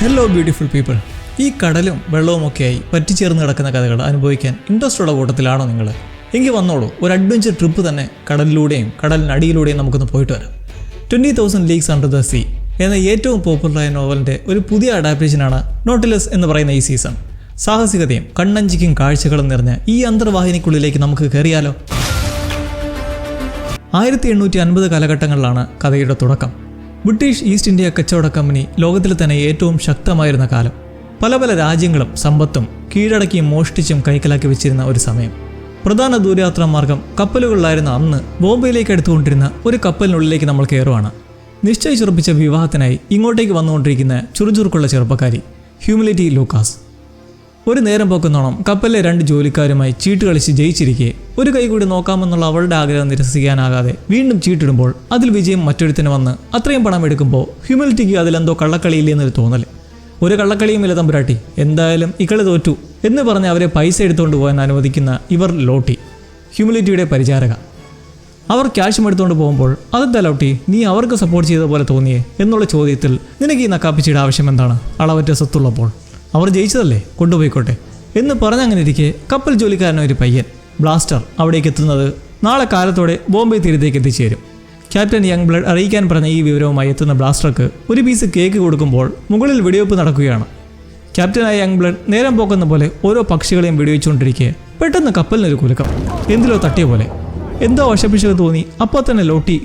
Hello beautiful people ഈ കടലും വെള്ളവും ഒക്കെയായി പറ്റിച്ചേർന്ന് കിടക്കുന്ന കഥകൾ അനുഭവിക്കാൻ ഇൻട്രസ്റ്റ് ഉള്ള കൂട്ടത്തിലാണോ നിങ്ങൾ എങ്കിൽ വന്നോളൂ. ഒരു അഡ്വഞ്ചർ ട്രിപ്പ് തന്നെ കടലിലൂടെയും കടലിനടിയിലൂടെയും നമുക്കൊന്ന് പോയിട്ട് വരാം. Twenty thousand leagues under the sea എന്ന ഏറ്റവും പോപ്പുലറായ നോവലിന്റെ ഒരു പുതിയ അഡാപ്റ്റേഷനാണ് നോട്ടിലസ് എന്ന് പറയുന്ന ഈ സീസൺ സാഹസികതയും കണ്ണഞ്ചിക്കും കാഴ്ചകളും നിറഞ്ഞ ഈ അന്തർവാഹിനിക്കുള്ളിലേക്ക് നമുക്ക് കയറിയാലോ? ആയിരത്തി എണ്ണൂറ്റി അൻപത് കാലഘട്ടങ്ങളിലാണ് കഥയുടെ തുടക്കം. ബ്രിട്ടീഷ് ഈസ്റ്റ് ഇന്ത്യ കച്ചവട കമ്പനി ലോകത്തിൽ തന്നെ ഏറ്റവും ശക്തമായിരുന്ന കാലം. പല പല രാജ്യങ്ങളും സമ്പത്തും കീഴടക്കിയും മോഷ്ടിച്ചും കൈക്കലാക്കി വെച്ചിരുന്ന ഒരു സമയം. പ്രധാന ദൂരയാത്രാ മാർഗം കപ്പലുകളിലായിരുന്ന അന്ന് ബോംബെയിലേക്ക് എടുത്തുകൊണ്ടിരുന്ന ഒരു കപ്പലിനുള്ളിലേക്ക് നമ്മൾ കയറുവാണ്. നിശ്ചയിച്ചുറപ്പിച്ച വിവാഹത്തിനായി ഇങ്ങോട്ടേക്ക് വന്നുകൊണ്ടിരിക്കുന്ന ചുറുചുറുക്കുള്ള ചെറുപ്പക്കാരി ഹ്യൂമിലിറ്റി ലൂക്കാസ്. ഒരു നേരം പോക്കുന്നോണം കപ്പലിലെ രണ്ട് ജോലിക്കാരുമായി ചീട്ട് കളിച്ച് ജയിച്ചിരിക്കെ. ഒരു കൈ കൂടി നോക്കാമെന്നുള്ള അവളുടെ ആഗ്രഹം നിരസിക്കാനാകാതെ വീണ്ടും ചീട്ടിടുമ്പോൾ അതിൽ വിജയം മറ്റൊരുത്തിന് വന്ന് അത്രയും പണം എടുക്കുമ്പോൾ ഹ്യൂമിലിറ്റിക്ക് അതിലെന്തോ കള്ളക്കളിയില്ലേ എന്നൊരു തോന്നൽ. ഒരു കള്ളക്കളിയുമില്ല തമ്പുരാട്ടി എന്തായാലും ഇക്കളി തോറ്റു എന്ന് പറഞ്ഞ് അവരെ പൈസ എടുത്തുകൊണ്ട് പോകാൻ അനുവദിക്കുന്ന ഇവർ ലോട്ടി. ഹ്യൂമിലിറ്റിയുടെ പരിചാരക. അവർ ക്യാഷും എടുത്തുകൊണ്ട് പോകുമ്പോൾ അതെന്താ ലോട്ടി നീ അവർക്ക് സപ്പോർട്ട് ചെയ്ത പോലെ തോന്നിയേ? എന്നുള്ള ചോദ്യത്തിൽ നിനക്ക് ഈ നക്കാപ്പിച്ചിയുടെ ആവശ്യം എന്താണ്? അളവറ്റ സ്വത്തുള്ളപ്പോൾ. അവർ ജയിച്ചതല്ലേ? കൊണ്ടുപോയിക്കോട്ടെ. എന്ന് പറഞ്ഞങ്ങനെ ഇരിക്കെ കപ്പൽ ജോലിക്കാരൻ ഒരു പയ്യൻ ബ്ലാസ്റ്റർ അവിടേക്ക് എത്തുന്നത് നാളെ കാലത്തോടെ ബോംബെ തീരത്തേക്ക് എത്തിച്ചേരും. ക്യാപ്റ്റൻ യങ് ബ്ലഡ് അറിയിക്കാൻ പറഞ്ഞ ഈ വിവരവുമായി എത്തുന്ന ബ്ലാസ്റ്റർക്ക് ഒരു പീസ് കേക്ക് കൊടുക്കുമ്പോൾ മുകളിൽ വെടിവെപ്പ് നടക്കുകയാണ്. ക്യാപ്റ്റനായ യങ് ബ്ലഡ് നേരം പോക്കുന്ന പോലെ ഓരോ പക്ഷികളെയും വെടിവെച്ചുകൊണ്ടിരിക്കെ പെട്ടെന്ന് കപ്പലിനൊരു കുലുക്കം എന്തിലോ തട്ടിയ പോലെ. എന്തോ വശപ്പിച്ചു തോന്നി അപ്പോൾ തന്നെ ലോട്ടി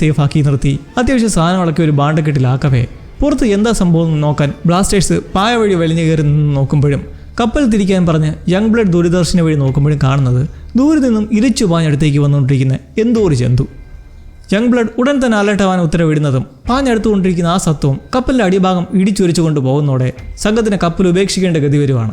സേഫ് ആക്കി നിർത്തി അത്യാവശ്യം സാധനങ്ങളൊക്കെ ഒരു ബാണ്ടക്കെട്ടിലാക്കവേ പുറത്ത് എന്താ സംഭവം നോക്കാൻ ബ്ലാസ്റ്റേഴ്സ് പായ വഴി വലിഞ്ഞു കയറി നിന്ന് നോക്കുമ്പോഴും കപ്പൽ തിരിക്കാൻ പറഞ്ഞ് യങ് ബ്ലഡ് ദൂരദർശന വഴി നോക്കുമ്പോഴും കാണുന്നത് ദൂരെ നിന്നും ഇരിച്ചു പാഞ്ഞടുത്തേക്ക് വന്നുകൊണ്ടിരിക്കുന്ന എന്തോ ഒരു ജന്തു. യങ് ബ്ലഡ് ഉടൻ തന്നെ അലർട്ടാവാൻ ഉത്തരവിടുന്നതും പാഞ്ഞെടുത്തുകൊണ്ടിരിക്കുന്ന ആ സത്വം കപ്പലിന്റെ അടിഭാഗം ഇടിച്ചൊരിച്ചു കൊണ്ടുപോകുന്നതോടെ സംഘത്തിന് കപ്പൽ ഉപേക്ഷിക്കേണ്ട ഗതി വരുവാണ്.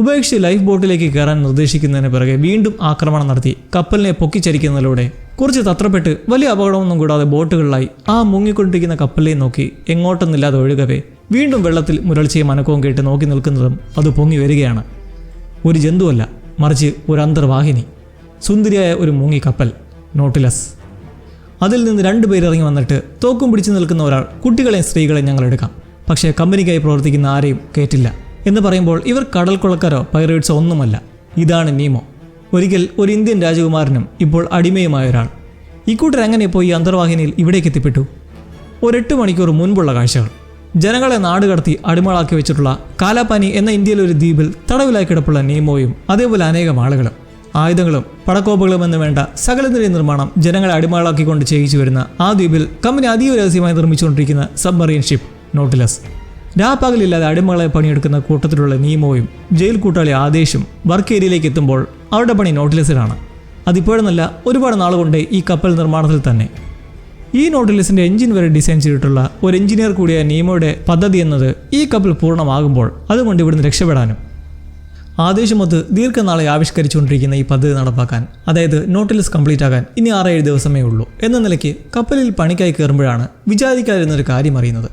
ഉപേക്ഷിച്ച് ലൈഫ് ബോട്ടിലേക്ക് കയറാൻ നിർദ്ദേശിക്കുന്നതിന് പിറകെ വീണ്ടും ആക്രമണം നടത്തി. കപ്പലിനെ പൊക്കിച്ചരിക്കുന്നതിലൂടെ കുറച്ച് തത്രപ്പെട്ട് വലിയ അപകടമൊന്നും കൂടാതെ ബോട്ടുകളിലായി ആ മുങ്ങിക്കൊണ്ടിരിക്കുന്ന കപ്പലിനെ നോക്കി എങ്ങോട്ടൊന്നില്ലാതെ ഒഴുകവേ. വീണ്ടും വെള്ളത്തിൽ മുരൾച്ചയും അനക്കവും കേട്ട് നോക്കി നിൽക്കുന്നതും അത് പൊങ്ങി വരികയാണ്. ഒരു ജന്തുവല്ല മറിച്ച് ഒരു അന്തർവാഹിനി. സുന്ദരിയായ ഒരു മുങ്ങി കപ്പൽ നോട്ടിലസ്. അതിൽ നിന്ന് രണ്ട് പേരിറങ്ങി വന്നിട്ട് തോക്കും പിടിച്ചു നിൽക്കുന്ന ഒരാൾ കുട്ടികളെയും സ്ത്രീകളെയും ഞങ്ങൾ എടുക്കാം. പക്ഷേ കമ്പനിക്കായി പ്രവർത്തിക്കുന്ന ആരെയും കേട്ടില്ല. എന്ന് പറയുമ്പോൾ ഇവർ കടൽ കൊള്ളക്കാരോ പൈറേറ്റ്സോ ഒന്നുമല്ല. ഇതാണ് നീമോ ഒരിക്കൽ ഒരു ഇന്ത്യൻ രാജകുമാരനും ഇപ്പോൾ അടിമയുമായ ഒരാൾ. ഇക്കൂട്ടർ എങ്ങനെ ഇപ്പോൾ ഈ അന്തർവാഹിനിയിൽ ഇവിടേക്ക് എത്തിപ്പെട്ടു? ഒരെട്ട് മണിക്കൂർ മുൻപുള്ള കാഴ്ചകൾ. ജനങ്ങളെ നാടുകടത്തി അടിമകളാക്കി വെച്ചിട്ടുള്ള കാലാപാനി എന്ന ഇന്ത്യയിലെ ഒരു ദ്വീപിൽ തടവിലായി കിടപ്പുള്ള നീമോയും അതേപോലെ അനേകം ആളുകളും. ആയുധങ്ങളും പടക്കോപ്പുകളും എന്ന് വേണ്ട സകലനിര നിർമ്മാണം ജനങ്ങളെ അടിമകളാക്കിക്കൊണ്ട് ചെയ്യിച്ചു വരുന്ന ആ ദ്വീപിൽ കമ്പനി അതീവ രഹസ്യമായി നിർമ്മിച്ചുകൊണ്ടിരിക്കുന്ന സബ്മറീൻ ഷിപ്പ് നോട്ടിലസ് രാപ്പകലില്ലാതെ അടിമകളെ പണിയെടുക്കുന്ന കൂട്ടത്തിലുള്ള നിയമവും ജയിൽ കൂട്ടാളി ആദേശും വർക്ക് ഏരിയയിലേക്ക് എത്തുമ്പോൾ അവരുടെ പണി നോട്ടിലസിലാണ്. അതിപ്പോഴെന്നല്ല ഒരുപാട് നാളുകൊണ്ട് ഈ കപ്പൽ നിർമ്മാണത്തിൽ തന്നെ. ഈ നോട്ടിലിസിന്റെ എഞ്ചിൻ വരെ ഡിസൈൻ ചെയ്തിട്ടുള്ള ഒരു എഞ്ചിനീയർ കൂടിയ നിയമയുടെ പദ്ധതി എന്നത് ഈ കപ്പൽ പൂർണമാകുമ്പോൾ അതുകൊണ്ട് ഇവിടുന്ന് രക്ഷപ്പെടാനും. ആദേശമൊത്ത് ദീർഘനാളെ ആവിഷ്കരിച്ചുകൊണ്ടിരിക്കുന്ന ഈ പദ്ധതി നടപ്പാക്കാൻ അതായത് നോട്ടിലിസ് കംപ്ലീറ്റ് ആകാൻ ഇനി ആറേഴ് ദിവസമേ ഉള്ളൂ. എന്ന നിലയ്ക്ക് കപ്പലിൽ പണിക്കായി കയറുമ്പോഴാണ് വിചാരിക്കാതിരുന്നൊരു കാര്യം അറിയുന്നത്.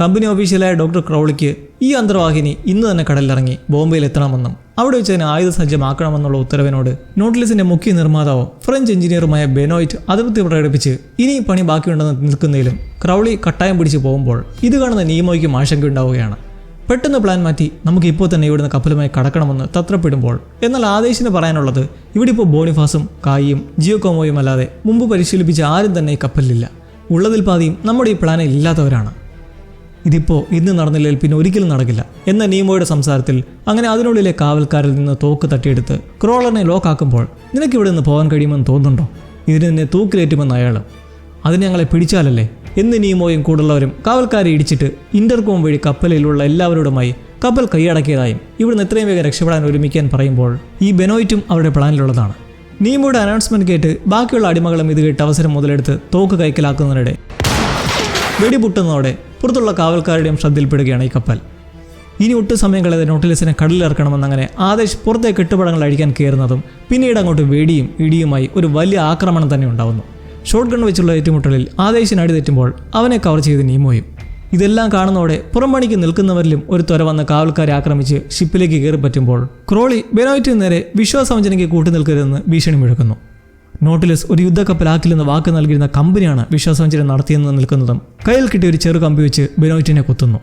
കമ്പനി ഓഫീഷ്യലായ ഡോക്ടർ ക്രൗളിക്ക് ഈ അന്തർവാഹിനി ഇന്ന് തന്നെ കടലിലിറങ്ങി ബോംബെയിൽ എത്തണമെന്നും അവിടെ വെച്ച് തന്നെ ആയുധ സജ്ജമാക്കണമെന്നുള്ള ഉത്തരവിനോട് നോട്ടിലിസിന്റെ മുഖ്യ നിർമ്മാതാവോ ഫ്രഞ്ച് എഞ്ചിനീയറുമായ ബെനോയിറ്റ് അതിർത്തി പ്രകടിപ്പിച്ച് ഇനി പണി ബാക്കിയുണ്ടെന്ന് നിൽക്കുന്നതിലും ക്രൗളി കട്ടായം പിടിച്ച് പോകുമ്പോൾ ഇത് കാണുന്ന നീമോയ്ക്കും ആശങ്കയുണ്ടാവുകയാണ്. പെട്ടെന്ന് പ്ലാൻ മാറ്റി നമുക്ക് ഇപ്പോൾ തന്നെ ഇവിടുന്ന് കപ്പലുമായി കടക്കണമെന്ന് തത്രപ്പെടുമ്പോൾ എന്നാൽ ആദേശിന് പറയാനുള്ളത് ഇവിടെ ഇപ്പോൾ ബോണിഫാസും കായിയും ജിയോകോമോയും അല്ലാതെ മുമ്പ് പരിശീലിപ്പിച്ച ആരും തന്നെ ഈ കപ്പലിലില്ല. ഉള്ളതിൽ പാതിയും നമ്മുടെ ഈ പ്ലാനിൽ ഇല്ലാത്തവരാണ്. ഇതിപ്പോൾ ഇന്ന് നടന്നില്ലെങ്കിൽ പിന്നെ ഒരിക്കലും നടക്കില്ല എന്ന നീമോയുടെ സംസാരത്തിൽ അങ്ങനെ അതിനുള്ളിലെ കാവൽക്കാരിൽ നിന്ന് തോക്ക് തട്ടിയെടുത്ത് ക്രോളറിനെ ലോക്കാക്കുമ്പോൾ നിനക്ക് ഇവിടെ നിന്ന് പോകാൻ കഴിയുമെന്ന് തോന്നുന്നുണ്ടോ? ഇതിന് നിന്നെ തൂക്കിലേറ്റുമെന്ന് അയാൾ. അതിന് ഞങ്ങളെ പിടിച്ചാലല്ലേ? എന്ന് നീമോയും കൂടുള്ളവരും കാവൽക്കാരെ ഇടിച്ചിട്ട് ഇന്റർകോം വഴി കപ്പലിലുള്ള എല്ലാവരോടുമായി കപ്പൽ കൈയടക്കിയതായും ഇവിടുന്ന് എത്രയും വേഗം രക്ഷപ്പെടാൻ ഒരുമിക്കാൻ പറയുമ്പോൾ ഈ ബെനോയിറ്റും അവരുടെ പ്ലാനിലുള്ളതാണ്. നീമോയുടെ അനൗൺസ്മെന്റ് കേട്ട് ബാക്കിയുള്ള അടിമകളും ഇത് കേട്ട് അവസരം മുതലെടുത്ത് തോക്ക് കൈക്കലാക്കുന്നതിനിടെ വെടിപൊട്ടുന്നതോടെ പുറത്തുള്ള കാവൽക്കാരുടെയും ശ്രദ്ധയിൽപ്പെടുകയാണ് ഈ കപ്പൽ. ഇനി ഒട്ടും സമയം കളയാതെ നോട്ടിലിസിനെ കടലിലിറക്കണമെന്നങ്ങനെ ആദേശ് പുറത്തെ കെട്ടുപടങ്ങൾ അഴിക്കാൻ കയറുന്നതും പിന്നീട് അങ്ങോട്ട് വെടിയും ഇടിയുമായി ഒരു വലിയ ആക്രമണം തന്നെ ഉണ്ടാവുന്നു. ഷോട്ട് ഗൺ വെച്ചുള്ള ഏറ്റുമുട്ടലിൽ ആദേശിന് അടി തെറ്റുമ്പോൾ അവനെ കവർ ചെയ്ത് നീമോയും ഇതെല്ലാം കാണുന്നതോടെ പുറംപണിക്ക് നിൽക്കുന്നവരിലും ഒരു ത്വര വന്ന കാവൽക്കാരെ ആക്രമിച്ച് ഷിപ്പിലേക്ക് കയറി പറ്റുമ്പോൾ ക്രോളി ബെനോയിറ്റിന് നേരെ വിശ്വാസവഞ്ചനയ്ക്ക് കൂട്ടുനിൽക്കരുതെന്ന് ഭീഷണി മുഴക്കുന്നു നോട്ടിലസ് ഒരു യുദ്ധക്കപ്പലാക്കില്ലെന്ന് വാക്ക് നൽകിയിരുന്ന കമ്പനിയാണ് വിശ്വാസവഞ്ചന നടത്തിയെന്ന് നിൽക്കുന്നതും കയ്യിൽ കിട്ടിയ ഒരു ചെറു കമ്പി വെച്ച് ബിനോയിറ്റിനെ കുത്തുന്നു.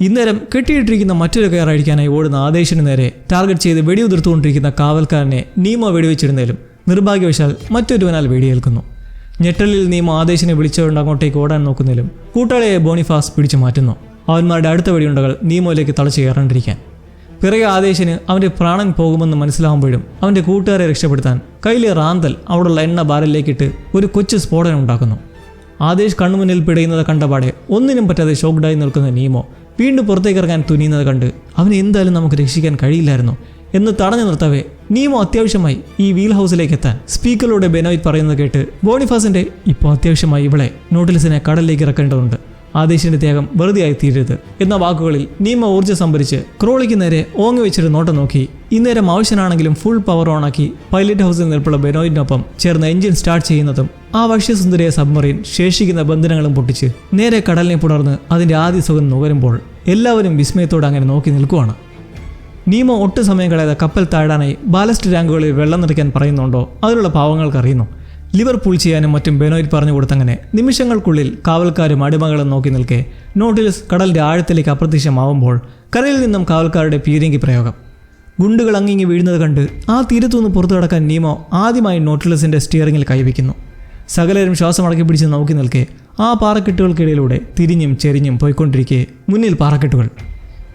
ഇന്നേരം കെട്ടിയിട്ടിരിക്കുന്ന മറ്റൊരു കയറായിരിക്കാനായി ഓടുന്ന ആദേശിന് നേരെ ടാർഗറ്റ് ചെയ്ത് വെടിയുതിർത്തുകൊണ്ടിരിക്കുന്ന കാവൽക്കാരനെ നീമോ വെടിവെച്ചിരുന്നേലും നിർഭാഗ്യവശാൽ മറ്റൊരുവനാൽ വെടിയേൽക്കുന്നു. ഞെട്ടലിൽ നീമോ ആദേശിനെ വിളിച്ചുകൊണ്ട് അങ്ങോട്ടേക്ക് ഓടാൻ നോക്കുന്നതിലും കൂട്ടാളിയെ ബോണിഫാസ് പിടിച്ചു മാറ്റുന്നു. അവന്മാരുടെ അടുത്ത വെടിയുണ്ടകൾ നീമോയിലേക്ക് തളച്ചു കയറാണ്ടിരിക്കാൻ. പിറകെ ആദേശിന് അവന്റെ പ്രാണൻ പോകുമെന്ന് മനസ്സിലാവുമ്പോഴും അവന്റെ കൂട്ടുകാരെ രക്ഷപ്പെടുത്താൻ കയ്യിലെ റാന്തൽ അവിടെയുള്ള എണ്ണ ബാരലിലേക്കിട്ട് ഒരു കൊച്ചു സ്ഫോടനം ഉണ്ടാക്കുന്നു. ആദേശ് കണ്ണുമുന്നിൽ പിടയുന്നത് കണ്ടപാടെ ഒന്നിനും പറ്റാതെ ഷോക്ക്ഡായി നിൽക്കുന്ന നീമോ വീണ്ടും പുറത്തേക്ക് ഇറങ്ങാൻ തുനിയുന്നത് കണ്ട് അവനെ എന്തായാലും നമുക്ക് രക്ഷിക്കാൻ കഴിയില്ലായിരുന്നു എന്ന് തടഞ്ഞു നിർത്തവേ നീമോ അത്യാവശ്യമായി ഈ വീൽ ഹൗസിലേക്ക് എത്താൻ സ്പീക്കറിലൂടെ ബെനോയിറ്റ് പറയുന്നത് കേട്ട് ബോണിഫാസിന്റെ ഇപ്പോൾ അത്യാവശ്യമായി ഇവളെ നോട്ടിലിസിനെ കടലിലേക്ക് ഇറക്കേണ്ടതുണ്ട്. ആദേശിന്റെ ത്യാഗം വെറുതെ ആയി തീരരുത് എന്ന വാക്കുകളിൽ നീമ ഊർജം സംഭരിച്ച് ക്രോളിക്ക് നേരെ ഓങ്ങി വെച്ചൊരു നോട്ടം നോക്കി. ഇന്നേരം ആവശ്യനാണെങ്കിലും ഫുൾ പവർ ഓണാക്കി പൈലറ്റ് ഹൗസിൽ നിൽപ്പുള്ള ബെനോയിനൊപ്പം ചേർന്ന് എഞ്ചിൻ സ്റ്റാർട്ട് ചെയ്യുന്നതും ആ വശ്യസുന്ദരിയ സബ്മറീൻ ശേഷിക്കുന്ന ബന്ധനങ്ങളും പൊട്ടിച്ച് നേരെ കടലിനെ പുണർന്ന് അതിന്റെ ആദ്യ സുഖം നുകരുമ്പോൾ എല്ലാവരും വിസ്മയത്തോടെ അങ്ങനെ നോക്കി നിൽക്കുവാണ്. നീമോ ഒട്ടും സമയം കളയാതെ കപ്പൽ താഴാനായി ബാലസ്റ്റ് ടാങ്കുകളിൽ വെള്ളം നിറയ്ക്കാൻ പറയുന്നുണ്ടോ? അതിലുള്ള പാവങ്ങൾക്ക് അറിയുന്നു ലിവർ പുൾ ചെയ്യാനും മറ്റും ബെനോയിൽ പറഞ്ഞു കൊടുത്തങ്ങനെ നിമിഷങ്ങൾക്കുള്ളിൽ കാവൽക്കാരും അടിമകളും നോക്കി നിൽക്കെ നോട്ടിലസ് കടലിന്റെ ആഴത്തിലേക്ക് അപ്രത്യക്ഷമാവുമ്പോൾ കരയിൽ നിന്നും കാവൽക്കാരുടെ പീരങ്കി പ്രയോഗം. ഗുണ്ടുകൾ അങ്ങിങ്ങി വീഴുന്നത് കണ്ട് ആ തീരത്തുനിന്ന് പുറത്തു കടക്കാൻ നീമോ ആദ്യമായി നോട്ടിലസിന്റെ സ്റ്റിയറിംഗിൽ കൈവയ്ക്കുന്നു. സകലരും ശ്വാസം അടക്കി പിടിച്ച് നോക്കി നിൽക്കെ ആ പാറക്കെട്ടുകൾക്കിടയിലൂടെ തിരിഞ്ഞും ചെരിഞ്ഞും പോയിക്കൊണ്ടിരിക്കെ മുന്നിൽ പാറക്കെട്ടുകൾ.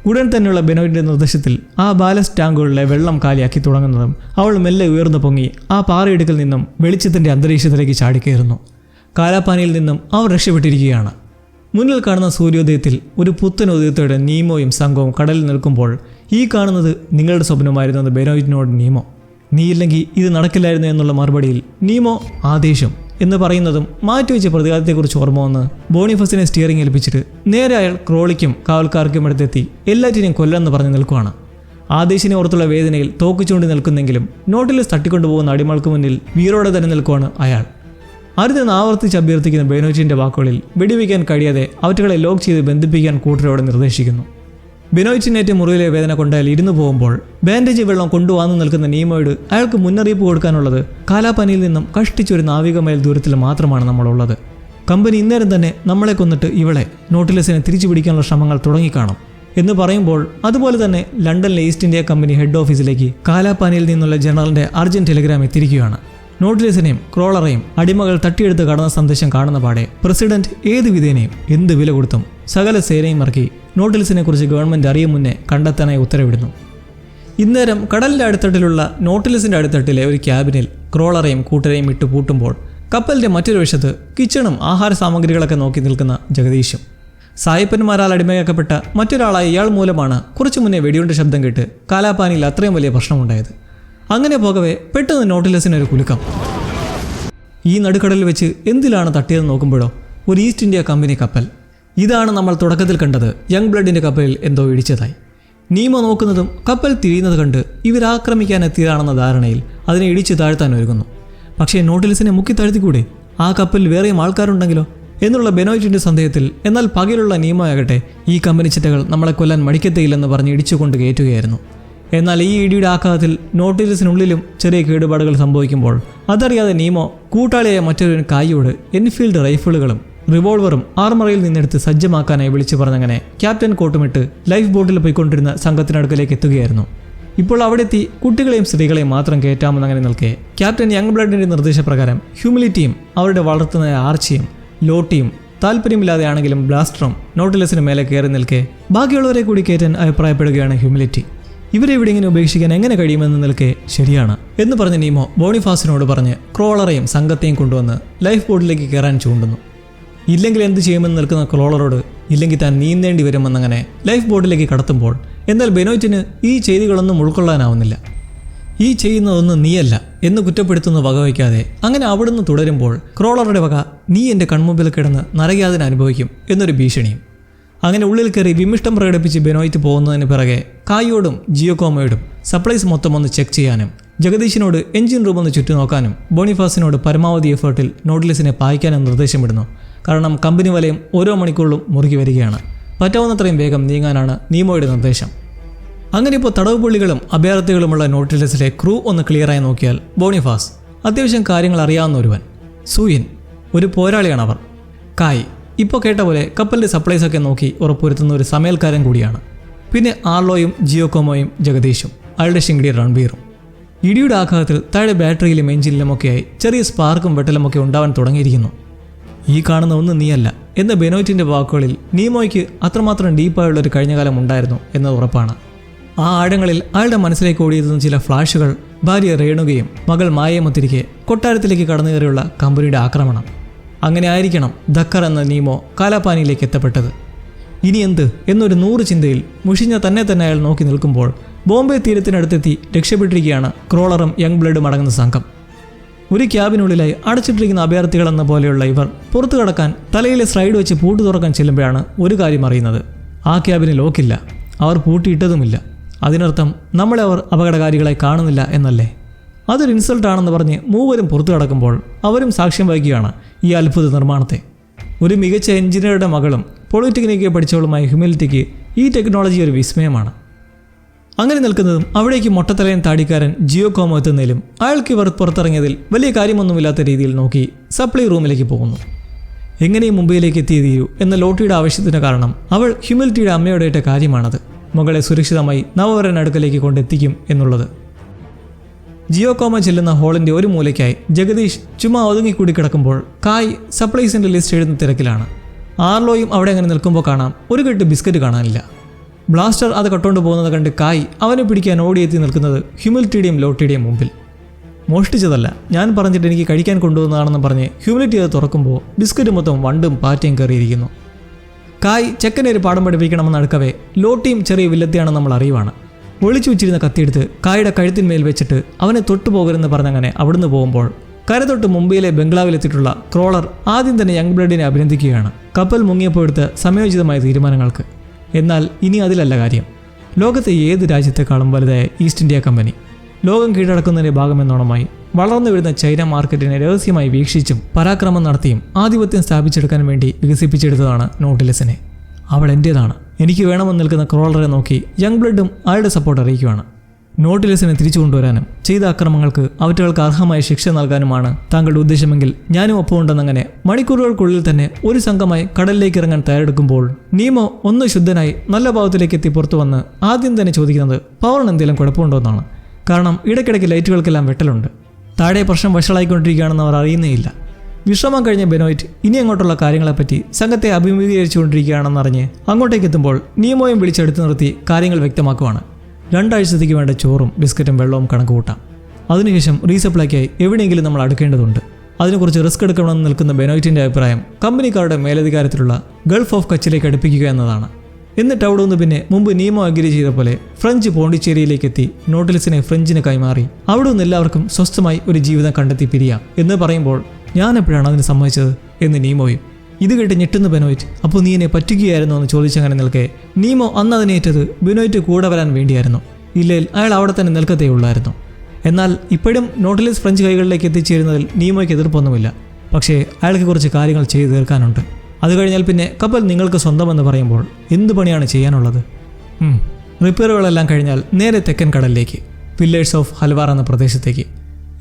ഉടൻ തന്നെയുള്ള ബെനോയിന്റെ നിർദ്ദേശത്തിൽ ആ ബാലസ്റ്റ് ടാങ്കുകളിലെ വെള്ളം കാലിയാക്കി തുടങ്ങുന്നതും അവൾ മെല്ലെ ഉയർന്നു പൊങ്ങി ആ പാറയിടുക്കിൽ നിന്നും വെളിച്ചത്തിന്റെ അന്തരീക്ഷത്തിലേക്ക് ചാടിക്കയറുന്നു. കാലാപ്പാനിയിൽ നിന്നും അവർ രക്ഷപ്പെട്ടിരിക്കുകയാണ്. മുന്നിൽ കാണുന്ന സൂര്യോദയത്തിൽ ഒരു പുത്തൻ ഉദയത്തോടെ നീമോയും സംഘവും കടലിൽ നിൽക്കുമ്പോൾ ഈ കാണുന്നത് നിങ്ങളുടെ സ്വപ്നമായിരുന്നത് ബെനോയിറ്റിനോട് നീമോ. നീയില്ലെങ്കിൽ ഇത് നടക്കില്ലായിരുന്നു എന്നുള്ള മറുപടിയിൽ നീമോ ആദേശം എന്ന് പറയുന്നതും മാറ്റിവെച്ച പ്രതികാരത്തെക്കുറിച്ച് ഓർമ്മ വന്ന് ബോണിഫസിനെ സ്റ്റിയറിംഗ് ഏൽപ്പിച്ചിട്ട് നേരെ അയാൾ ക്രോളിക്കും കാവൽക്കാർക്കും അടുത്തെത്തി. എല്ലാറ്റിനെയും കൊല്ലെന്ന് പറഞ്ഞു നിൽക്കുവാണ്. ആദേശിനെ ഓർത്തുള്ള വേദനയിൽ തോക്കിച്ചുകൊണ്ട് നിൽക്കുന്നെങ്കിലും നോട്ടിലിസ് തട്ടിക്കൊണ്ടുപോകുന്ന അടിമൾക്ക് മുന്നിൽ വീരോടെ തന്നെ നിൽക്കുവാണ് അയാൾ. അരുതെന്ന് ആവർത്തിച്ച് അഭ്യർത്ഥിക്കുന്ന ബേനോജിന്റെ വാക്കുകളിൽ വെടിവെക്കാൻ കഴിയാതെ അവറ്റുകളെ ലോക്ക് ചെയ്ത് ബന്ധിപ്പിക്കാൻ കൂട്ടരോട് നിർദ്ദേശിക്കുന്നു. ബിനോയിച്ചിനേറ്റ മുറിയിലെ വേദന കൊണ്ട് അയാൾ ഇരുന്നു പോകുമ്പോൾ ബാൻഡേജ് വെള്ളം കൊണ്ടുവന്നു നിൽക്കുന്ന നീമോയോട് അയാൾക്ക് മുന്നറിയിപ്പ് കൊടുക്കാനുള്ളത് കാലാപ്പനിയിൽ നിന്നും കഷ്ടിച്ചൊരു നാവിക മൈൽ ദൂരത്തിൽ മാത്രമാണ് നമ്മളുള്ളത്. കമ്പനി ഇന്നേരം തന്നെ നമ്മളെ കൊന്നിട്ട് ഇവളെ നോട്ടിലസിനെ തിരിച്ചു പിടിക്കാനുള്ള ശ്രമങ്ങൾ തുടങ്ങിക്കാണും. എന്ന് പറയുമ്പോൾ അതുപോലെ തന്നെ ലണ്ടനിലെ ഈസ്റ്റ് ഇന്ത്യ കമ്പനി ഹെഡ് ഓഫീസിലേക്ക് കാലാപ്പാനിയിൽ നിന്നുള്ള ജനറലിന്റെ അർജന്റ് ടെലിഗ്രാം എത്തിയിരിക്കുകയാണ്. നോട്ടിലസിനെയും ക്രോളറെയും അടിമകൾ തട്ടിയെടുത്ത് കടന്ന സന്ദേശം കാണുന്ന പാടെ പ്രസിഡന്റ് ഏത് വിധേനയും എന്ത് വില കൊടുത്തും സകല സേനയും ഇറക്കി നോട്ടിലസിനെ കുറിച്ച് ഗവൺമെന്റ് അറിയും മുന്നേ കണ്ടെത്താനായി ഉത്തരവിടുന്നു. ഇന്നേരം കടലിന്റെ അടിത്തട്ടിലുള്ള നോട്ടിൽസിന്റെ അടുത്തട്ടിലെ ഒരു ക്യാബിനിൽ ക്രോളറെയും കൂട്ടരെയും ഇട്ട് പൂട്ടുമ്പോൾ കപ്പലിന്റെ മറ്റൊരു വശത്ത് കിച്ചണും ആഹാര സാമഗ്രികളൊക്കെ നോക്കി നിൽക്കുന്ന ജഗദീഷും സായിപ്പന്മാരാൽ അടിമയാക്കപ്പെട്ട മറ്റൊരാളായ ഇയാൾ മൂലമാണ് കുറച്ചു മുന്നേ വെടിയുണ്ട ശബ്ദം കേട്ട് കാലാപാനിയിൽ അത്രയും വലിയ പ്രശ്നമുണ്ടായത്. അങ്ങനെ പോകവേ പെട്ടെന്ന് നോട്ടിലസിനൊരു കുലുക്കം. ഈ നടുക്കടലിൽ വെച്ച് എന്തിലാണ് തട്ടിയതെന്ന് നോക്കുമ്പോഴോ ഒരു ഈസ്റ്റ് ഇന്ത്യ കമ്പനി കപ്പൽ. ഇതാണ് നമ്മൾ തുടക്കത്തിൽ കണ്ടത്. യങ് ബ്ലഡിന്റെ കപ്പലിൽ എന്തോ ഇടിച്ചതായി. നീമ നോക്കുന്നതും കപ്പൽ തിരിയുന്നത് കണ്ട് ഇവരാക്രമിക്കാൻ എത്തിയതാണെന്ന ധാരണയിൽ അതിനെ ഇടിച്ചു താഴ്ത്താൻ ഒരുങ്ങുന്നു. പക്ഷേ നോട്ടിലിസിനെ മുക്കി താഴ്ത്തിക്കൂടെ? ആ കപ്പലിൽ വേറെയും ആൾക്കാരുണ്ടെങ്കിലോ? എന്നുള്ള ബെനോയിറ്റിന്റെ സന്ദേഹത്തിൽ എന്നാൽ പകലുള്ള നിയമമാകട്ടെ ഈ കമ്പനി ചിറ്റകൾ നമ്മളെ കൊല്ലാൻ മടിക്കത്തേയില്ലെന്ന് പറഞ്ഞ് ഇടിച്ചുകൊണ്ട് കയറ്റുകയായിരുന്നു. എന്നാൽ ഈ ഇടിയുടെ ആഘാതത്തിൽ നോട്ടിലിസിനുള്ളിലും ചെറിയ കേടുപാടുകൾ സംഭവിക്കുമ്പോൾ അതറിയാതെ നീമോ കൂട്ടാളിയായ മറ്റൊരു കായിയോട് എൻഫീൽഡ് റൈഫിളുകളും റിവോൾവറും ആർമറയിൽ നിന്നെടുത്ത് സജ്ജമാക്കാനായി വിളിച്ചു പറഞ്ഞങ്ങനെ ക്യാപ്റ്റൻ കോട്ടുമിട്ട് ലൈഫ് ബോട്ടിൽ പോയിക്കൊണ്ടിരുന്ന സംഘത്തിനടുക്കലേക്ക് എത്തുകയായിരുന്നു. ഇപ്പോൾ അവിടെ എത്തി കുട്ടികളെയും സ്ത്രീകളെയും മാത്രം കയറ്റാമെന്നങ്ങനെ നിൽക്കെ ക്യാപ്റ്റൻ യങ് ബ്ലഡിന്റെ നിർദ്ദേശപ്രകാരം ഹ്യൂമിലിറ്റിയും അവരുടെ വളർത്തുന്ന ആർച്ചയും ലോട്ടിയും താല്പര്യമില്ലാതെയാണെങ്കിലും ബ്ലാസ്റ്ററും നോട്ടിലസിന് മേലെ കയറി നിൽക്കെ ബാക്കിയുള്ളവരെ കൂടി കയറ്റാൻ അഭിപ്രായപ്പെടുകയാണ് ഹ്യൂമിലിറ്റി. ഇവരെ ഇവിടെ ഇങ്ങനെ ഉപേക്ഷിക്കാൻ എങ്ങനെ കഴിയുമെന്ന് നിൽക്കെ ശരിയാണ് എന്ന് പറഞ്ഞ നീമോ ബോണിഫാസിനോട് പറഞ്ഞ് ക്രോളറെയും സംഘത്തെയും കൊണ്ടുവന്ന് ലൈഫ് ബോട്ടിലേക്ക് കയറാൻ ചൂണ്ടുന്നു. ഇല്ലെങ്കിൽ എന്ത് ചെയ്യുമെന്ന് നിൽക്കുന്ന ക്രോളറോട് ഇല്ലെങ്കിൽ താൻ നീന്തേണ്ടി വരുമെന്നങ്ങനെ ലൈഫ് ബോട്ടിലേക്ക് കടത്തുമ്പോൾ എന്നാൽ ബെനോയിറ്റിന് ഈ ചെയ്തികളൊന്നും ഉൾക്കൊള്ളാനാവുന്നില്ല. ഈ ചെയ്യുന്നതൊന്നും നീയല്ല എന്ന് കുറ്റപ്പെടുത്തുന്ന വകവയ്ക്കാതെ അങ്ങനെ അവിടുന്ന് തുടരുമ്പോൾ ക്രോളറുടെ വക നീ എന്റെ കൺമുമ്പിൽ കിടന്ന് നരകയാതന അനുഭവിക്കും എന്നൊരു ഭീഷണിയും. അങ്ങനെ ഉള്ളിൽ കയറി വിമിഷ്ടം പ്രകടിപ്പിച്ച് ബെനോയ്റ്റ് പോകുന്നതിന് പിറകെ കായോടും ജിയോകോമയോടും സപ്ലൈസ് മൊത്തം ഒന്ന് ചെക്ക് ചെയ്യാനും ജഗദീഷിനോട് എഞ്ചിൻ റൂം ഒന്ന് ചുറ്റി നോക്കാനും ബോണിഫാസിനോട് പരമാവധി എഫേർട്ടിൽ നോട്ട്ലിസിനെ പായിക്കാനും നിർദ്ദേശമിടുന്നു. കാരണം കമ്പനി വലയം ഓരോ മണിക്കൂറിലും മുറുകി വരികയാണ്. പറ്റാവുന്നത്രയും വേഗം നീങ്ങാനാണ് നീമോയുടെ നിർദ്ദേശം. അങ്ങനെ ഇപ്പോൾ തടവുപുള്ളികളും അഭയാർത്ഥികളുമുള്ള നോട്ടിലസിലെ ക്രൂ ഒന്ന് ക്ലിയറായി നോക്കിയാൽ ബോണിഫാസ് അത്യാവശ്യം കാര്യങ്ങൾ അറിയാവുന്ന ഒരുവൻ. സൂയിൻ ഒരു പോരാളിയാണ് അവർ. കായ് ഇപ്പോൾ കേട്ട പോലെ കപ്പലിന്റെ സപ്ലൈസ് ഒക്കെ നോക്കി ഉറപ്പുവരുത്തുന്ന ഒരു സമയൽക്കാരൻ കൂടിയാണ്. പിന്നെ ആർലോയും ജിയോകോമോയും ജഗദീഷും അയാളുടെ ശിങ്കിടി രൺബീറും ഇടിയുടെ ആഘാതത്തിൽ താഴെ ബാറ്ററിയിലും എഞ്ചിനിലുമൊക്കെയായി ചെറിയ സ്പാർക്കും വെട്ടലുമൊക്കെ ഉണ്ടാവാൻ തുടങ്ങിയിരിക്കുന്നു. ഈ കാണുന്ന ഒന്നും നീയല്ല. എന്ന ബെനോയ്റ്റിന്റെ വാക്കുകളിൽ നീമോയ്ക്ക് അത്രമാത്രം ഡീപ്പായുള്ള ഒരു കഴിഞ്ഞകാലം ഉണ്ടായിരുന്നു എന്നത് ഉറപ്പാണ്. ആ ആഴങ്ങളിൽ അയാളുടെ മനസ്സിലേക്ക് ഓടിയെത്തുന്ന ചില ഫ്ലാഷുകൾ ഭാര്യ രേണുകയും മകൾ മായമൊത്തിരിക്കെ കൊട്ടാരത്തിലേക്ക് കടന്നു കയറിയുള്ള കമ്പനിയുടെ ആക്രമണം. അങ്ങനെ ആയിരിക്കണം ദക്കർ എന്ന നീമോ കാലാപാനിയിലേക്ക് എത്തപ്പെട്ടത്. ഇനി എന്ത്? എന്നൊരു നൂറ് ചിന്തയിൽ മുഷിഞ്ഞ തന്നെ തന്നെ അയാൾ നോക്കി നിൽക്കുമ്പോൾ ബോംബെ തീരത്തിനടുത്തെത്തി രക്ഷപ്പെട്ടിരിക്കുകയാണ് ക്രോളറും യങ് ബ്ലഡും അടങ്ങുന്ന സംഘം. ഒരു ക്യാബിനുള്ളിലായി അടച്ചിട്ടിരിക്കുന്ന അഭയാർത്ഥികളെന്ന പോലെയുള്ള ഇവർ പുറത്തു കടക്കാൻ തലയിലെ സ്ലൈഡ് വെച്ച് പൂട്ട് തുറക്കാൻ ചെല്ലുമ്പോഴാണ് ഒരു കാര്യം അറിയുന്നത്. ആ ക്യാബിന് ലോക്കില്ല. അവർ പൂട്ടിയിട്ടതുമില്ല. അതിനർത്ഥം നമ്മളെ അവർ അപകടകാരികളായി കാണുന്നില്ല എന്നല്ലേ? അതൊരു ഇൻസൾട്ടാണെന്ന് പറഞ്ഞ് മൂവരും പുറത്തു കടക്കുമ്പോൾ അവരും സാക്ഷ്യം വഹിക്കുകയാണ് ഈ അത്ഭുത നിർമ്മാണത്തെ. ഒരു മികച്ച എഞ്ചിനീയറുടെ മകളും പോളിടെക്നിക്കെ പഠിച്ചവളുമായ ഹ്യൂമിലിറ്റിക്ക് ഈ ടെക്നോളജി ഒരു വിസ്മയമാണ്. അങ്ങനെ നിൽക്കുന്നതും അവിടേക്ക് മൊട്ടത്തലയൻ താടിക്കാരൻ ജിയോ കോമോ എത്തുന്നതിലും അയാൾക്ക് ഇവർ പുറത്തിറങ്ങിയതിൽ വലിയ കാര്യമൊന്നുമില്ലാത്ത രീതിയിൽ നോക്കി സപ്ലൈ റൂമിലേക്ക് പോകുന്നു. എങ്ങനെയും മുംബൈയിലേക്ക് എത്തിയേ തീരൂ എന്ന ലോട്ടിയുടെ ആവശ്യത്തിന് കാരണം അവൾ ഹ്യൂമിലിറ്റിയുടെ അമ്മയോടെ ഇട്ട കാര്യമാണത്. മകളെ സുരക്ഷിതമായി നവവരൻ അടുക്കലേക്ക് കൊണ്ടെത്തിക്കും എന്നുള്ളത്. ജിയോ കോമ ചെല്ലുന്ന ഹോളിന്റെ ഒരു മൂലയ്ക്കായി ജഗദീഷ് ചുമ്മാ ഒതുങ്ങിക്കൂടി കിടക്കുമ്പോൾ കായ് സപ്ലൈസിന്റെ ലിസ്റ്റ് എഴുതുന്ന തിരക്കിലാണ്. ആർലോയും അവിടെ അങ്ങനെ നിൽക്കുമ്പോൾ കാണാം ഒരു കെട്ട് ബിസ്ക്കറ്റ് കാണാനില്ല. ബ്ലാസ്റ്റർ അത് കട്ടുകൊണ്ട് പോകുന്നത് കണ്ട് കായ് അവനെ പിടിക്കാൻ ഓടിയെത്തി നിൽക്കുന്നത് ഹ്യൂമിലിറ്റിയുടെയും ലോട്ടിയുടെയും മുമ്പിൽ. മോഷ്ടിച്ചതല്ല. ഞാൻ പറഞ്ഞിട്ട് എനിക്ക് കഴിക്കാൻ കൊണ്ടുവന്നതാണെന്ന് പറഞ്ഞ് ഹ്യൂമിലിറ്റി അത് തുറക്കുമ്പോൾ ബിസ്ക്കറ്റ് മൊത്തം വണ്ടും പാറ്റയും കയറിയിരിക്കുന്നു. കായ് ചെക്കനെ ഒരു പാഠം പഠിപ്പിക്കണമെന്ന് അടുക്കവേ ലോട്ടിയും ചെറിയ വില്ലത്തിയാണെന്ന് നമ്മൾ അറിയുവാണ്. ഒളിച്ചു വെച്ചിരുന്ന കത്തിയെടുത്ത് കായുടെ കഴുത്തിന്മേൽ വെച്ചിട്ട് അവനെ തൊട്ടു പോകരുതെന്ന് പറഞ്ഞങ്ങനെ അവിടുന്ന് പോകുമ്പോൾ കരതൊട്ട് മുംബൈയിലെ ബംഗ്ലാവിലെത്തിയിട്ടുള്ള ക്രോളർ ആദ്യം തന്നെ യങ് ബ്ലഡിനെ അഭിനന്ദിക്കുകയാണ്. കപ്പൽ മുങ്ങിയപ്പോൾ സമയോചിതമായ തീരുമാനങ്ങൾക്ക്. എന്നാൽ ഇനി അതിലല്ല കാര്യം. ലോകത്തെ ഏത് രാജ്യത്തെക്കാളും വലുതായ ഈസ്റ്റ് ഇന്ത്യ കമ്പനി. ലോകം കീഴടക്കുന്നതിന്റെ ഭാഗമെന്നോണമായി വളർന്നു വരുന്ന ചൈന മാർക്കറ്റിനെ രഹസ്യമായി വീക്ഷിച്ചും പരാക്രമം നടത്തിയും ആധിപത്യം സ്ഥാപിച്ചെടുക്കാൻ വേണ്ടി വികസിപ്പിച്ചെടുത്തതാണ് നോട്ടിലസിനെ. അവൾ എന്റേതാണ് എനിക്ക് വേണമെന്ന് നിൽക്കുന്ന ക്രോളറെ നോക്കി യങ് ബ്ലഡും അയാളുടെ സപ്പോർട്ട് അറിയിക്കുകയാണ് നോട്ടിലസിനെ തിരിച്ചു കൊണ്ടുവരാനും ചെയ്ത അക്രമങ്ങൾക്ക് അവറ്റകൾക്ക് അർഹമായ ശിക്ഷ നൽകാനുമാണ് താങ്കളുടെ ഉദ്ദേശമെങ്കിൽ ഞാനും ഒപ്പമുണ്ടെന്നങ്ങനെ മണിക്കൂറുകൾക്കുള്ളിൽ തന്നെ ഒരു സംഘമായി കടലിലേക്ക് ഇറങ്ങാൻ തയ്യാറെടുക്കുമ്പോൾ നീമോ ഒന്ന് ശുദ്ധനായി നല്ല ഭാവത്തിലേക്ക് എത്തി പുറത്തു വന്ന് ആദ്യം തന്നെ ചോദിക്കുന്നത് പവറിന് എന്തെങ്കിലും കുഴപ്പമുണ്ടോ എന്നാണ്. കാരണം ഇടയ്ക്കിടയ്ക്ക് ലൈറ്റുകൾക്കെല്ലാം വെട്ടലുണ്ട്. താഴെ പ്രശ്നം വഷളായിക്കൊണ്ടിരിക്കുകയാണെന്ന് അവർ അറിയുന്നേയില്ല. വിശ്രമം കഴിഞ്ഞ ബെനോയിറ്റ് ഇനി അങ്ങോട്ടുള്ള കാര്യങ്ങളെപ്പറ്റി സംഘത്തെ അഭിമുഖീകരിച്ചുകൊണ്ടിരിക്കുകയാണെന്നറിഞ്ഞ് അങ്ങോട്ടേക്ക് എത്തുമ്പോൾ നിയമോയും വിളിച്ചെടുത്തു നിർത്തി കാര്യങ്ങൾ വ്യക്തമാക്കുവാണ്. രണ്ടാഴ്ചത്തേക്ക് വേണ്ട ചോറും ബിസ്ക്കറ്റും വെള്ളവും കണക്ക് കൂട്ടാം. അതിനുശേഷം റീസപ്ലൈക്കായി എവിടെയെങ്കിലും നമ്മൾ അടുക്കേണ്ടതുണ്ട്. അതിനെക്കുറിച്ച് റിസ്ക് എടുക്കണമെന്ന് നിൽക്കുന്ന ബെനോയിറ്റിന്റെ അഭിപ്രായം കമ്പനിക്കാരുടെ മേലധികാരത്തിലുള്ള ഗൾഫ് ഓഫ് കച്ചിലേക്ക് അടുപ്പിക്കുക എന്നതാണ്. എന്നിട്ട് അവിടെ നിന്ന് പിന്നെ മുമ്പ് നിയമം അഗ്രി ചെയ്ത പോലെ ഫ്രഞ്ച് പോണ്ടിച്ചേരിയിലേക്ക് എത്തി നോട്ടിൽസിനെ ഫ്രഞ്ചിന് കൈമാറി. അവിടെ നിന്ന് എല്ലാവർക്കും സ്വസ്ഥമായി ഒരു ജീവിതം കണ്ടെത്തി പിരിയാം എന്ന് പറയുമ്പോൾ ഞാൻ എപ്പോഴാണ് അതിന് സമ്മതിച്ചത് എന്ന് നീമോയും ഇത് കേട്ട് ഞെട്ടുന്ന ബെനോയിറ്റ്. അപ്പോൾ നീ എന്നെ പറ്റുകയായിരുന്നു എന്ന് ചോദിച്ചങ്ങനെ നിൽക്കെ. നീമോ അന്ന് അതിനേറ്റത് ബെനോയിറ്റ് കൂടെ വരാൻ വേണ്ടിയായിരുന്നു. ഇല്ലേൽ അയാൾ അവിടെ തന്നെ നിൽക്കത്തേ ഉള്ളായിരുന്നു. എന്നാൽ ഇപ്പോഴും നോട്ടിലിസ് ഫ്രഞ്ച് കൈകളിലേക്ക് എത്തിച്ചേരുന്നതിൽ നീമോയ്ക്ക് എതിർപ്പൊന്നുമില്ല. പക്ഷേ അയാൾക്ക് കുറച്ച് കാര്യങ്ങൾ ചെയ്തു തീർക്കാനുണ്ട്. അത് കഴിഞ്ഞാൽ പിന്നെ കപ്പൽ നിങ്ങൾക്ക് സ്വന്തമെന്ന് പറയുമ്പോൾ എന്ത് പണിയാണ് ചെയ്യാനുള്ളത്. റിപ്പയറുകളെല്ലാം കഴിഞ്ഞാൽ നേരെ തെക്കൻ കടലിലേക്ക് പില്ലേഴ്സ് ഓഫ് ഹൽവാർ എന്ന പ്രദേശത്തേക്ക്.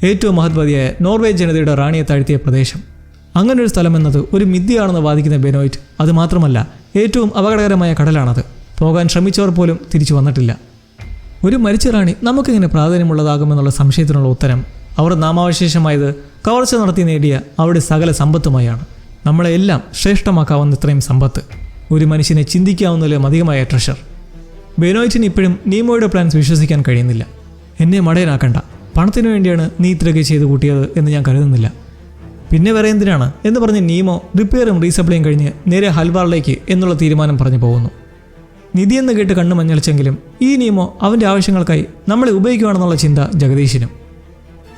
ഏറ്റവും മഹത്വതിയായ നോർവേ ജനതയുടെ റാണിയെ താഴ്ത്തിയ പ്രദേശം. അങ്ങനെ ഒരു സ്ഥലം എന്നത് ഒരു മിഥ്യയാണെന്ന് വാദിക്കുന്ന ബെനോയിറ്റ് അത് മാത്രമല്ല ഏറ്റവും അപകടകരമായ കടലാണത്. പോകാൻ ശ്രമിച്ചവർ പോലും തിരിച്ചു വന്നിട്ടില്ല. ഒരു മരിച്ച റാണി നമുക്കിങ്ങനെ പ്രാധാന്യമുള്ളതാകുമെന്നുള്ള സംശയത്തിനുള്ള ഉത്തരം അവർ നാമാവശേഷമായത് കവർച്ച നടത്തി നേടിയ അവരുടെ സകല സമ്പത്തുമായാണ്. നമ്മളെല്ലാം ശ്രേഷ്ഠമാക്കാവുന്ന ഇത്രയും സമ്പത്ത്. ഒരു മനുഷ്യനെ ചിന്തിക്കാവുന്നതിലും അധികമായ ട്രഷർ ബെനോയിറ്റിന് ഇപ്പോഴും നീമോയുടെ പ്ലാൻസ് വിശ്വസിക്കാൻ കഴിയുന്നില്ല. എന്നെ മടയനാക്കണ്ട. പണത്തിനു വേണ്ടിയാണ് നീ ഇത്രയൊക്കെ ചെയ്തു കൂട്ടിയത് എന്ന് ഞാൻ കരുതുന്നില്ല. പിന്നെ വേറെ എന്തിനാണ് എന്ന് പറഞ്ഞ് നീമോ റിപ്പയറും റീസപ്ലൈയും കഴിഞ്ഞ് നേരെ ഹൽവാറിലേക്ക് എന്നുള്ള തീരുമാനം പറഞ്ഞു പോകുന്നു. നിധി എന്ന് കേട്ട് കണ്ണു മഞ്ഞളിച്ചെങ്കിലും ഈ നീമോ അവന്റെ ആവശ്യങ്ങൾക്കായി നമ്മളെ ഉപയോഗിക്കുകയാണെന്നുള്ള ചിന്ത ജഗദീശിനും.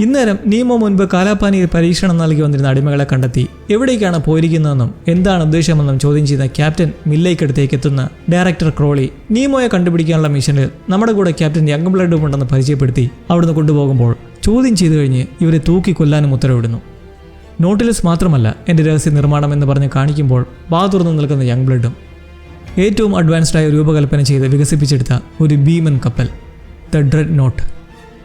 ഇന്നേരം നീമോ മുൻപ് കാലാപ്പാനിയിൽ പരീക്ഷണം നൽകി വന്നിരുന്ന അടിമകളെ കണ്ടെത്തി എവിടേക്കാണ് പോയിരിക്കുന്നതെന്നും എന്താണ് ഉദ്ദേശമെന്നും ചോദ്യം ചെയ്ത ക്യാപ്റ്റൻ മില്ലേക്കടുത്തേക്ക് എത്തുന്ന ഡയറക്ടർ ക്രോളി നീമോയെ കണ്ടുപിടിക്കാനുള്ള മിഷനിൽ നമ്മുടെ കൂടെ ക്യാപ്റ്റൻ യങ് ബ്ലഡും ഉണ്ടെന്ന് പരിചയപ്പെടുത്തി അവിടുന്ന് കൊണ്ടുപോകുമ്പോൾ ചോദ്യം ചെയ്തു കഴിഞ്ഞ് ഇവരെ തൂക്കി കൊല്ലാനും ഉത്തരവിടുന്നു. നോട്ടിലസ് മാത്രമല്ല എന്റെ രഹസ്യ നിർമ്മാണം എന്ന് പറഞ്ഞ് കാണിക്കുമ്പോൾ വാ തുറന്നു നിൽക്കുന്ന യങ് ബ്ലഡും ഏറ്റവും അഡ്വാൻസ്ഡായ രൂപകൽപ്പന ചെയ്ത് വികസിപ്പിച്ചെടുത്ത ഒരു ഭീമൻ കപ്പൽ ദ ഡ്രെഡ് നോട്ട്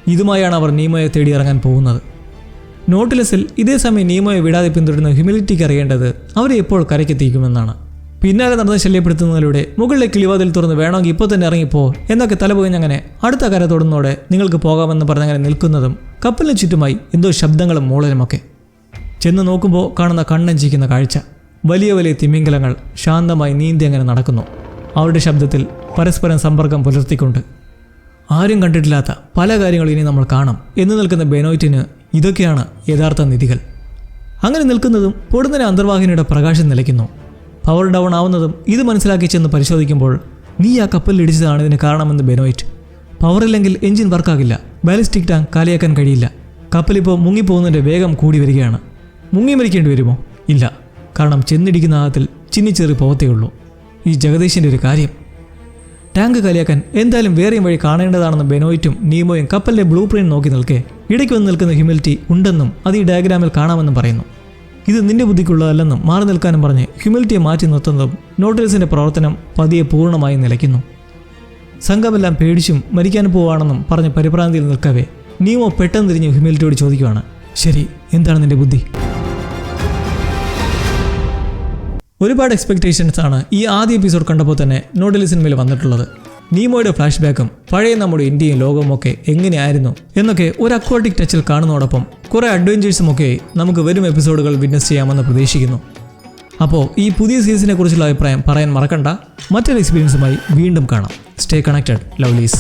ഇതുമായാണ് അവർ നീമോയെ തേടി ഇറങ്ങാൻ പോകുന്നത്. നോട്ടിലസിൽ ഇതേ സമയം നിയമയെ വിടാതെ പിന്തുടരുന്ന ഹ്യൂമിലിറ്റിക്ക് അറിയേണ്ടത് അവരെ എപ്പോൾ കരയ്ക്കെത്തിക്കുമെന്നാണ്. പിന്നാലെ നടന്ന് ശല്യപ്പെടുത്തുന്നതിലൂടെ മുകളിലെ കിളിവാതിൽ തുറന്ന് വേണമെങ്കിൽ ഇപ്പോൾ തന്നെ ഇറങ്ങിപ്പോ എന്നൊക്കെ തലപോയിഞ്ഞങ്ങനെ അടുത്ത കര തൊടുന്നതോടെ നിങ്ങൾക്ക് പോകാമെന്ന് പറഞ്ഞങ്ങനെ നിൽക്കുന്നതും കപ്പലിന് ചുറ്റുമായി എന്തോ ശബ്ദങ്ങളും മൂളലുമൊക്കെ. ചെന്ന് നോക്കുമ്പോൾ കാണുന്ന കണ്ണഞ്ചിക്കുന്ന കാഴ്ച. വലിയ വലിയ തിമിംഗലങ്ങൾ ശാന്തമായി നീന്തി അങ്ങനെ നടക്കുന്നു. അവരുടെ ശബ്ദത്തിൽ പരസ്പരം സമ്പർക്കം പുലർത്തിക്കൊണ്ട്. ആരും കണ്ടിട്ടില്ലാത്ത പല കാര്യങ്ങളും ഇനി നമ്മൾ കാണും. എന്ന് നിൽക്കുന്ന ബെനോയിറ്റിന് ഇതൊക്കെയാണ് യഥാർത്ഥ നിധികൾ. അങ്ങനെ നിൽക്കുന്നതും പൊടുന്നനെ അന്തർവാഹിനിയുടെ പ്രകാശം നിലയ്ക്കുന്നു. പവർ ഡൗൺ ആവുന്നതും ഇത് മനസ്സിലാക്കി ചെന്ന് പരിശോധിക്കുമ്പോൾ നീ ആ കപ്പലിൽ ഇടിച്ചതാണ് ഇതിന് കാരണമെന്ന് ബെനോയിറ്റ്. പവറില്ലെങ്കിൽ എഞ്ചിൻ വർക്കാകില്ല. ബാലിസ്റ്റിക് ടാങ്ക് കാലിയാക്കാൻ കഴിയില്ല. കപ്പലിപ്പോൾ മുങ്ങിപ്പോകുന്നതിന്റെ വേഗം കൂടി വരികയാണ്. മുങ്ങി മരിക്കേണ്ടി വരുമോ ഇല്ല. കാരണം ചെന്നിടിക്കുന്ന ആകത്തിൽ ചിന്നിച്ചേറി ഉള്ളൂ. ഈ ജഗദീശിന്റെ ഒരു കാര്യം. ടാങ്ക് കലിയാക്കാൻ എന്തായാലും വേറെയും വഴി കാണേണ്ടതാണെന്ന് ബെനോയിറ്റും നീമോയും കപ്പലിന്റെ ബ്ലൂ പ്രിന്റ് നോക്കി നിൽക്കെ ഇടയ്ക്ക് വന്ന് നിൽക്കുന്ന ഹ്യൂമിലിറ്റി ഉണ്ടെന്നും അത് ഈ ഡയഗ്രാമിൽ കാണാമെന്നും പറയുന്നു. ഇത് നിന്റെ ബുദ്ധിക്കുള്ളതല്ലെന്നും മാറി നിൽക്കാനും പറഞ്ഞ് ഹ്യൂമിലിറ്റിയെ മാറ്റി നിർത്തുന്നതും നോട്ടിൽസിന്റെ പ്രവർത്തനം പതിയെ പൂർണമായും നിലയ്ക്കുന്നു. സംഘമെല്ലാം പേടിച്ചും മരിക്കാൻ പോവാണെന്നും പറഞ്ഞ് പരിഭ്രാന്തിയിൽ നിൽക്കവേ. നീമോ പെട്ടെന്ന് തിരിഞ്ഞ് ഹ്യൂമിലിറ്റിയോട് ചോദിക്കുവാണ്. ശരി എന്താണ് നിന്റെ ബുദ്ധി? ഒരുപാട് എക്സ്പെക്ടേഷൻസ് ആണ് ഈ ആദ്യ എപ്പിസോഡ് കണ്ടപ്പോൾ തന്നെ നോഡലി സിനിമയിൽ വന്നിട്ടുള്ളത്. നീമോയുടെ ഫ്ലാഷ് ബാക്കും പഴയ നമ്മുടെ ഇന്ത്യയും ലോകവും ഒക്കെ എങ്ങനെയായിരുന്നു എന്നൊക്കെ ഒരു അക്വാട്ടിക് ടച്ചിൽ കാണുന്നതോടൊപ്പം കുറേ അഡ്വഞ്ചേഴ്സും ഒക്കെ നമുക്ക് വരും എപ്പിസോഡുകൾ വിറ്റ്നസ് ചെയ്യാമെന്ന് പ്രതീക്ഷിക്കുന്നു. അപ്പോൾ ഈ പുതിയ സീസണിനെ കുറിച്ചുള്ള അഭിപ്രായം പറയാൻ മറക്കണ്ട. മറ്റൊരു എക്സ്പീരിയൻസുമായി വീണ്ടും കാണാം. Stay connected ലവ്ലീസ്